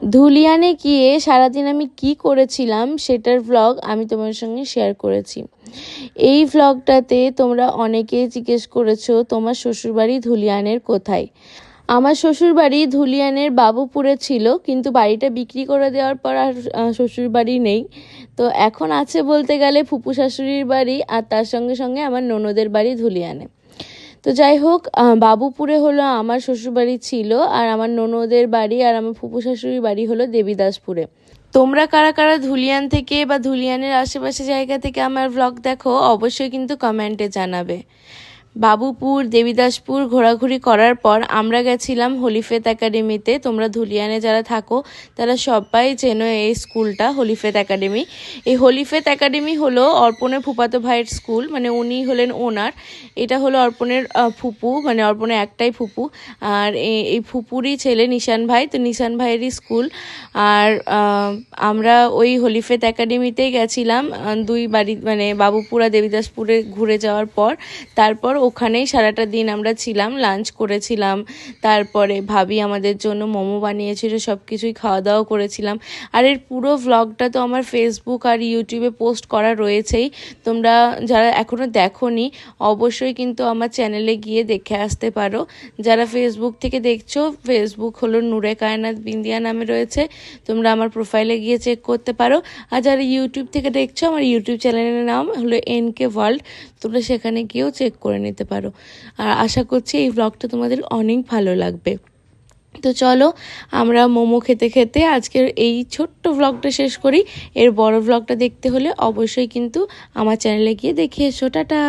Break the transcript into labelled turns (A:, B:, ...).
A: ধুলিয়ানে গিয়ে সারাদিন আমি কি করেছিলাম সেটার ভ্লগ আমি তোমার সঙ্গে শেয়ার করেছি। এই ভ্লগটাতে তোমরা অনেকেই জিজ্ঞেস করেছ, তোমার শ্বশুরবাড়ি ধুলিয়ানের কোথায়? আমার শ্বশুরবাড়ি ধুলিয়ানের বাবুপুরে ছিল, কিন্তু বাড়িটা বিক্রি করে দেওয়ার পর আর শ্বশুরবাড়ি নেই। তো এখন আছে বলতে গেলে ফুপু শাশুড়ির বাড়ি আর তার সঙ্গে সঙ্গে আমার ননদের বাড়ি ধুলিয়ানে। তো যাই হোক বাবুপুরে হলো আমার শ্বশুরবাড়ি ছিল আর আমার ননদের বাড়ি আর আমার ফুপু শাশুড়ির বাড়ি হলো দেবীদাসপুরে। তোমরা কারা কারা ধুলিয়ান থেকে বা ধুলিয়ানের আশেপাশে জায়গা থেকে আমার ব্লগ দেখো, অবশ্যই কিন্তু কমেন্টে জানাবে। বাবুপুর, দেবীদাসপুর ঘোরাঘুরি করার পর আমরা গেছিলাম হলিফেত একাডেমিতে। তোমরা ধুলিয়ানে যারা থাকো, তারা সবাই চেনো এই স্কুলটা, হলিফেত একাডেমি। এই হলিফেত একাডেমি হলো অর্পণের ফুপাতো ভাইয়ের স্কুল মানে উনি হলেন ওনার। এটা হলো অর্পণের ফুপু মানে অর্পণের একটাই ফুপু। আর এই ফুপুরই ছেলে নিশান ভাই, তো নিশান ভাইয়েরই স্কুল। আর আমরা ওই হলিফেত একাডেমিতেই গেছিলাম দুই বাড়ি মানে বাবুপুরা দেবীদাসপুরে ঘুরে যাওয়ার পর। তারপর ওখানেই সারাটা দিন আমরা ছিলাম লাঞ্চ করেছিলাম, তারপরে ভাবি আমাদের জন্য মোমো বানিয়েছিল সব কিছুই খাওয়া দাওয়া করেছিলাম। আর এর পুরো ভ্লগটা তো আমার ফেসবুক আর ইউটিউবে পোস্ট করা রয়েছেই। তোমরা যারা এখনও দেখোনি, অবশ্যই কিন্তু আমার চ্যানেলে গিয়ে দেখে আসতে পারো। যারা ফেসবুক থেকে দেখছ ফেসবুক হলো নূরে কায়নাত বিন্দিয়া নামে রয়েছে। তোমরা আমার প্রোফাইলে গিয়ে চেক করতে পারো। আর যারা ইউটিউব থেকে দেখছ, আমার ইউটিউব চ্যানেলের নাম হলো এন কে ওয়ার্ল্ড তোমরা সেখানে গিয়েও চেক করে নিতে পারো। আর আশা করছি এই ব্লগটা তোমাদের অনেক ভালো লাগবে। তো চলো, আমরা মোমো খেতে খেতে আজকের এই ছোট্ট ব্লগটা শেষ করি। এর বড় ব্লগটা দেখতে হলে অবশ্যই কিন্তু আমার চ্যানেলে গিয়ে দেখে এসো। টাটা!